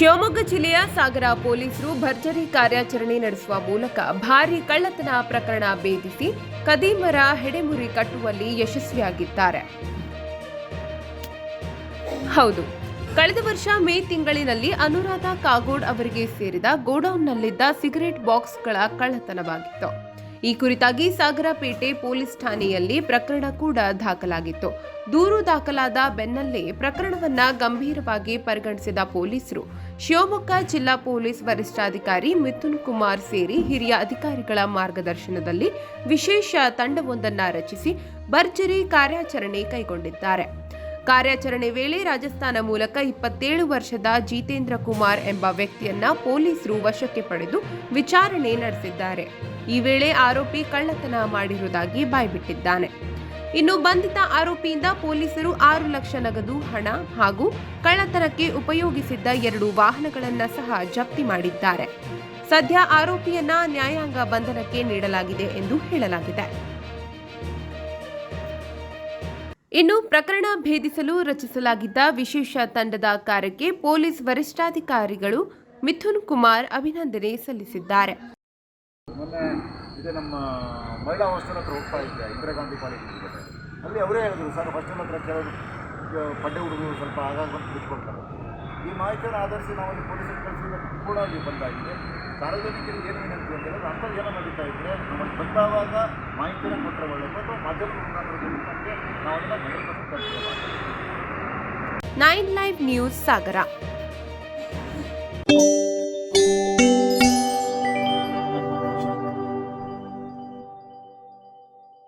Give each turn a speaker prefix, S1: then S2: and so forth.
S1: ಶಿವಮೊಗ್ಗ ಜಿಲ್ಲೆಯ ಸಾಗರ ಪೊಲೀಸರು ಭರ್ಜರಿ ಕಾರ್ಯಾಚರಣೆ ನಡೆಸುವ ಮೂಲಕ ಭಾರೀ ಕಳ್ಳತನ ಪ್ರಕರಣ ಭೇದಿಸಿ ಕದೀಮರ ಹೆಡೆಮುರಿ ಕಟ್ಟುವಲ್ಲಿ ಯಶಸ್ವಿಯಾಗಿದ್ದಾರೆ. ಹೌದು, ಕಳೆದ ವರ್ಷ ಮೇ ತಿಂಗಳಿನಲ್ಲಿ ಅನುರಾಧ ಕಾಗೋಡ್ ಅವರಿಗೆ ಸೇರಿದ ಗೋಡೌನ್ನಲ್ಲಿದ್ದ ಸಿಗರೆಟ್ ಬಾಕ್ಸ್ಗಳ ಕಳ್ಳತನವಾಗಿತ್ತು. ಈ ಕುರಿತಾಗಿ ಸಾಗರಪೇಟೆ ಪೊಲೀಸ್ ಠಾಣೆಯಲ್ಲಿ ಪ್ರಕರಣ ಕೂಡ ದಾಖಲಾಗಿತ್ತು. ದೂರು ದಾಖಲಾದ ಬೆನ್ನಲ್ಲೇ ಪ್ರಕರಣವನ್ನ ಗಂಭೀರವಾಗಿ ಪರಿಗಣಿಸಿದ ಪೊಲೀಸರು. ಶಿವಮೊಗ್ಗ ಜಿಲ್ಲಾ ಪೊಲೀಸ್ ವರಿಷ್ಠಾಧಿಕಾರಿ ಮಿಥುನ್ ಕುಮಾರ್ ಸೇರಿ ಹಿರಿಯ ಅಧಿಕಾರಿಗಳ ಮಾರ್ಗದರ್ಶನದಲ್ಲಿ ವಿಶೇಷ ತಂಡವೊಂದನ್ನು ರಚಿಸಿ ಭರ್ಜರಿ ಕಾರ್ಯಾಚರಣೆ ಕೈಗೊಂಡಿದ್ದಾರೆ. ಕಾರ್ಯಾಚರಣೆ ವೇಳೆ ರಾಜಸ್ಥಾನ ಮೂಲಕ ಇಪ್ಪತ್ತೇಳು ವರ್ಷದ ಜಿತೇಂದ್ರ ಕುಮಾರ್ ಎಂಬ ವ್ಯಕ್ತಿಯನ್ನ ಪೊಲೀಸರು ವಶಕ್ಕೆ ಪಡೆದು ವಿಚಾರಣೆ ನಡೆಸಿದ್ದಾರೆ. ಈ ವೇಳೆ ಆರೋಪಿ ಕಳ್ಳತನ ಮಾಡಿರುವುದಾಗಿ ಬಾಯ್ಬಿಟ್ಟಿದ್ದಾನೆ. ಇನ್ನು ಬಂಧಿತ ಆರೋಪಿಯಿಂದ ಪೊಲೀಸರು ಆರು ಲಕ್ಷ ನಗದು ಹಣ ಹಾಗೂ ಕಳ್ಳತನಕ್ಕೆ ಉಪಯೋಗಿಸಿದ್ದ ಎರಡು ವಾಹನಗಳನ್ನು ಸಹ ಜಪ್ತಿ ಮಾಡಿದ್ದಾರೆ. ಸದ್ಯ ಆರೋಪಿಯನ್ನ ನ್ಯಾಯಾಂಗ ಬಂಧನಕ್ಕೆ ನೀಡಲಾಗಿದೆ ಎಂದು ಹೇಳಲಾಗಿದೆ. ಇನ್ನು ಪ್ರಕರಣ ಭೇದಿಸಲು ರಚಿಸಲಾಗಿದ್ದ ವಿಶೇಷ ತಂಡದ ಕಾರ್ಯಕ್ಕೆ ಪೊಲೀಸ್ ವರಿಷ್ಠಾಧಿಕಾರಿಗಳು ಮಿಥುನ್ ಕುಮಾರ್ ಅಭಿನಂದನೆ ಸಲ್ಲಿಸಿದ್ದಾರೆ.
S2: ಮೊನ್ನೆ ಇದೆ ನಮ್ಮ ಮಹಿಳಾ ಹಾಸ್ಟೆಲ್ ಹತ್ರ ಹೋಗ್ತಾ ಇದ್ದೆ, ಇಂದಿರಾ ಅಲ್ಲಿ ಅವರೇ ಹೇಳಿದ್ರು, ಸರ್ ಹಾಸ್ಟೆಲ್ ಹತ್ರ ಕೆಲವರು ಪಡ್ಡೆ ಹುಡುಗರು ಸ್ವಲ್ಪ ಆಗಾಗ ಬಂದು ಬಿಟ್ಕೊಳ್ತಾರೆ ಈ ಮಾಹಿತಿಯನ್ನು ಆಧರಿಸಿ ನಾವು ಪೊಲೀಸರು ಕಳಿಸಿದ ಕೂಡ ಅಲ್ಲಿ ಬಂದಾಗಿದೆ. ಸಾರ್ವಜನಿಕರಿಗೆ ಏನು ವಿನಂತಿ ಅಂತ ಹೇಳಿದ್ರೆ ಅಂತ ಜನ ನಡೀತಾ ಇದ್ದರೆ ನಮಗೆ ಬಂದಾವಾಗ ಮಾಹಿತಿಯನ್ನು ಕೊಟ್ಟರೆ ಒಳ್ಳೆಯದು ಅಥವಾ ಮಾಧ್ಯಮದ ಮುಖಾಂತರ ನಮಗೆ ನಾವು ಅದನ್ನು hundred percent
S1: nine live news Sagara